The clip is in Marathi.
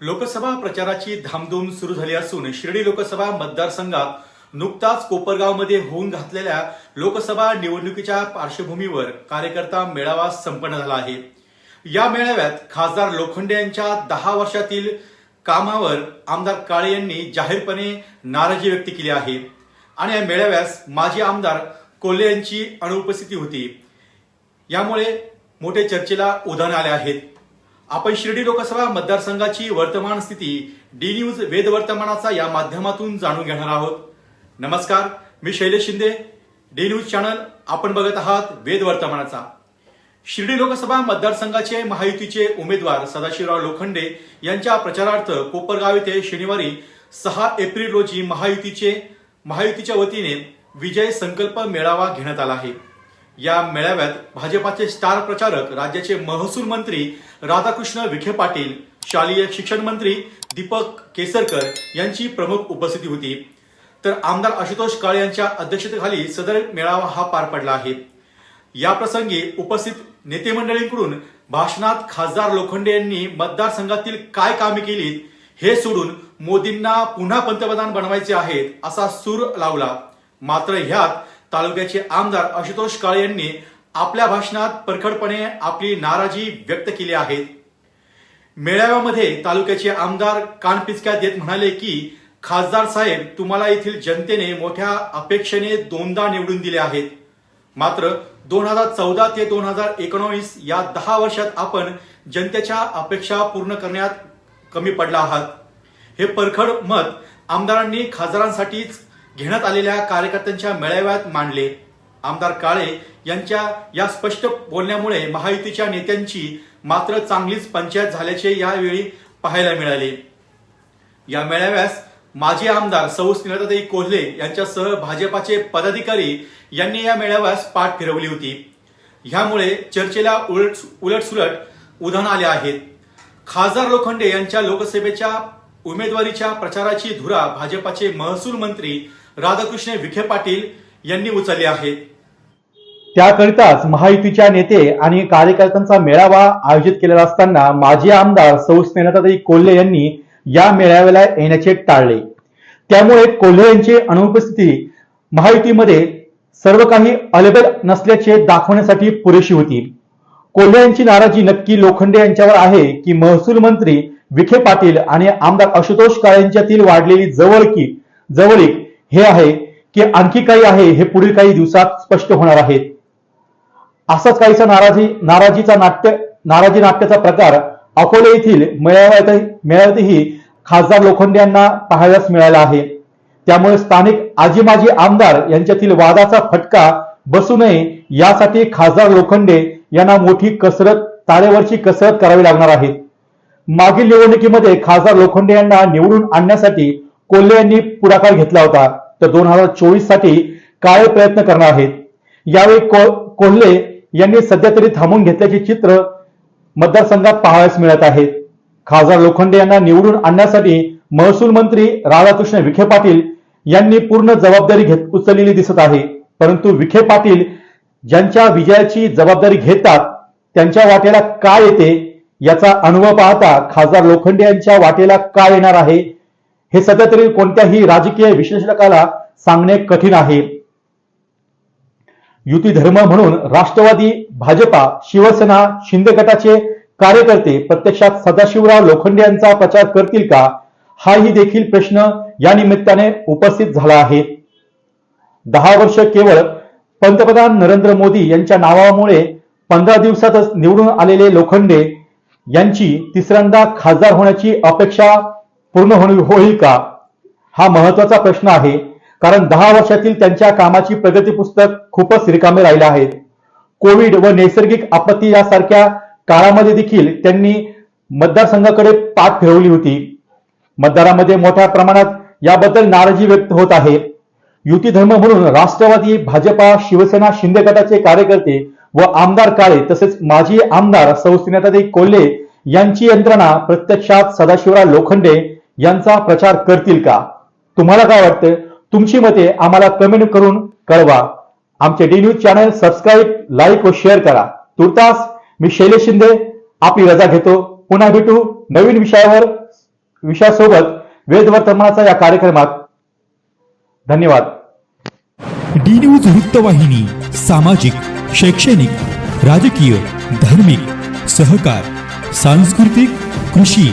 लोकसभा प्रचाराची धामधूम सुरू झाली असून शिर्डी लोकसभा मतदारसंघात नुकताच कोपरगावमध्ये होऊन घातलेल्या लोकसभा निवडणुकीच्या पार्श्वभूमीवर कार्यकर्ता मेळावा संपन्न झाला आहे. या मेळाव्यात खासदार लोखंडे यांच्या दहा वर्षातील कामावर आमदार काळे यांनी जाहीरपणे नाराजी व्यक्त केली आहे. आणि या मेळाव्यास माजी आमदार कोल्हे यांची अनुपस्थिती होती. यामुळे मोठे चर्चेला उधाण आले आहेत. आपण शिर्डी लोकसभा मतदारसंघाची वर्तमान स्थिती डी न्यूज वेद वर्तमानाचा या माध्यमातून जाणून घेणार आहोत. नमस्कार मी Shailesh Shinde. D news channel आपण बघत आहात वेद वर्तमानाचा. शिर्डी लोकसभा मतदारसंघाचे महायुतीचे उमेदवार सदाशिवराव लोखंडे यांच्या प्रचारार्थ कोपरगाव येथे शनिवारी सहा एप्रिल रोजी महायुतीचे महायुतीच्या वतीने विजय संकल्प मेळावा घेण्यात आला आहे. या मेळाव्यात भाजपाचे स्टार प्रचारक राज्याचे महसूल मंत्री राधाकृष्ण विखे पाटील शालेय शिक्षण मंत्री दीपक केसरकर यांची प्रमुख उपस्थिती होती. तर आमदार आशुतोष काळे यांच्या अध्यक्षतेखाली सदर मेळावा हा पार पडला आहे. या प्रसंगी उपस्थित नेते मंडळींकडून भाषणात खासदार लोखंडे यांनी मतदारसंघातील काय कामे केलीत हे सोडून मोदींना पुन्हा पंतप्रधान बनवायचे आहेत असा सूर लावला. मात्र ह्यात तालुक्याचे आमदार आशुतोष काळे यांनी आपल्या भाषणात परखडपणे आपली नाराजी व्यक्त केली आहे. मेळाव्यामध्ये तालुक्याचे आमदार कानपिचक्यात देत म्हणाले की खासदार साहेब तुम्हाला येथील जनतेने मोठ्या अपेक्षेने दोनदा निवडून दिले आहेत. मात्र दोन हजार चौदा ते दोन हजार एकोणवीस या दहा वर्षात आपण जनतेच्या अपेक्षा पूर्ण करण्यात कमी पडला आहात. हे परखड मत आमदारांनी खासदारांसाठीच घेण्यात आलेल्या कार्यकर्त्यांच्या मेळाव्यात मांडले. आमदार काळे यांच्या या स्पष्ट बोलण्यामुळे महायुतीच्या नेत्यांची मात्र चांगलीच पंचायत झाल्याचे यावेळी पाहायला मिळाले. या मेळाव्यास माजी आमदार सौ. स्नेहताई कोल्हे यांच्यासह भाजपाचे पदाधिकारी यांनी या मेळाव्यास पाठ फिरवली होती. ह्यामुळे चर्चेला उलट उलटसुलट उधाण आले आहेत खासदार लोखंडे यांच्या लोकसभेच्या उमेदवारीच्या प्रचाराची धुरा भाजपाचे महसूल मंत्री राधाकृष्ण विखे पाटील यांनी उचलली आहे. त्याकरिताच महायुतीच्या नेते आणि कार्यकर्त्यांचा मेळावा आयोजित केलेला असताना माजी आमदार सौ कोल्हे यांनी या मेळाव्याला येण्याचे टाळले. त्यामुळे कोल्हे यांची अनुपस्थिती महायुतीमध्ये सर्व काही अलेबल नसल्याचे दाखवण्यासाठी पुरेशी होती. कोल्हे यांची नाराजी नक्की लोखंडे यांच्यावर आहे की महसूल मंत्री विखे पाटील आणि आमदार आशुतोष काळे यांच्यातील वाढलेली जवळकी जवळीक हे आहे की आणखी काही आहे हे पुढील काही दिवसात स्पष्ट होणार आहे. असाच काहीसा नाराजी नाराजीचा नाट्य नाराजी नाट्याचा प्रकार अकोले येथील मेळाव्यात मेळाव्यातही खासदार लोखंडे यांना पाहायलाच मिळाला आहे. त्यामुळे स्थानिक आजी माजी आमदार यांच्यातील वादाचा फटका बसू नये यासाठी खासदार लोखंडे यांना मोठी कसरत तारेवरची कसरत करावी लागणार आहे. मागील निवडणुकीमध्ये खासदार लोखंडे यांना निवडून आणण्यासाठी कोल्हे यांनी पुढाकार घेतला होता. तर दोन हजार चोवीससाठी काळे प्रयत्न करणार आहेत? यावेळी को- कोल्हे यांनी सध्या तरी थांबून घेतल्याचे चित्र मतदारसंघात पाहावयास मिळत आहे खासदार लोखंडे यांना निवडून आणण्यासाठी महसूल मंत्री राधाकृष्ण विखे पाटील यांनी पूर्ण जबाबदारी घेत उचललेली दिसत आहे. परंतु विखे पाटील ज्यांच्या विजयाची जबाबदारी घेतात त्यांच्या वाटेला काय येते याचा अनुभव पाहता खासदार लोखंडे यांच्या वाटेला काय येणार आहे? हे सध्या तरी कोणत्याही राजकीय विश्लेषकाला सांगणे कठीण आहे. युती धर्म म्हणून राष्ट्रवादी भाजपा शिवसेना शिंदे गटाचे कार्यकर्ते प्रत्यक्षात सदाशिवराव लोखंडे यांचा प्रचार करतील का? हाही देखील प्रश्न या निमित्ताने उपस्थित झाला आहे. दहा वर्ष केवळ पंतप्रधान नरेंद्र मोदी यांच्या नावामुळे पंधरा दिवसातच निवडून आलेले लोखंडे यांची तिसऱ्यांदा खासदार होण्याची अपेक्षा पूर्ण होणे होईल का? हा महत्त्वाचा प्रश्न आहे. कारण दहा वर्षातील त्यांच्या कामाची प्रगती पुस्तक खूपच रिकामे राहिले आहेत कोविड व नैसर्गिक आपत्ती यासारख्या काळामध्ये देखील त्यांनी मतदारसंघाकडे पाठ फिरवली होती. मतदारामध्ये मोठ्या प्रमाणात याबद्दल नाराजी व्यक्त होत आहे. युती धर्म म्हणून राष्ट्रवादी भाजपा शिवसेना शिंदे गटाचे कार्यकर्ते व आमदार काळे तसेच माजी आमदार सौस्नेतादी कोल्हे यांची यंत्रणा प्रत्यक्षात सदाशिवराव लोखंडे यांचा प्रचार करतील का? तुम्हाला काय वाटतं तुमची मते आम्हाला कमेंट करून कळवा. आमचे D news channel subscribe like व शेअर करा. तुर्तास मी शैलेश शिंदे आपली रजा घेतो. पुन्हा भेटू नवीन विषयावर विषयासोबत वेद वर्तमानाचा या कार्यक्रमात. धन्यवाद. डी न्यूज वृत्तवाहिनी सामाजिक शैक्षणिक राजकीय धार्मिक सहकार सांस्कृतिक कृषी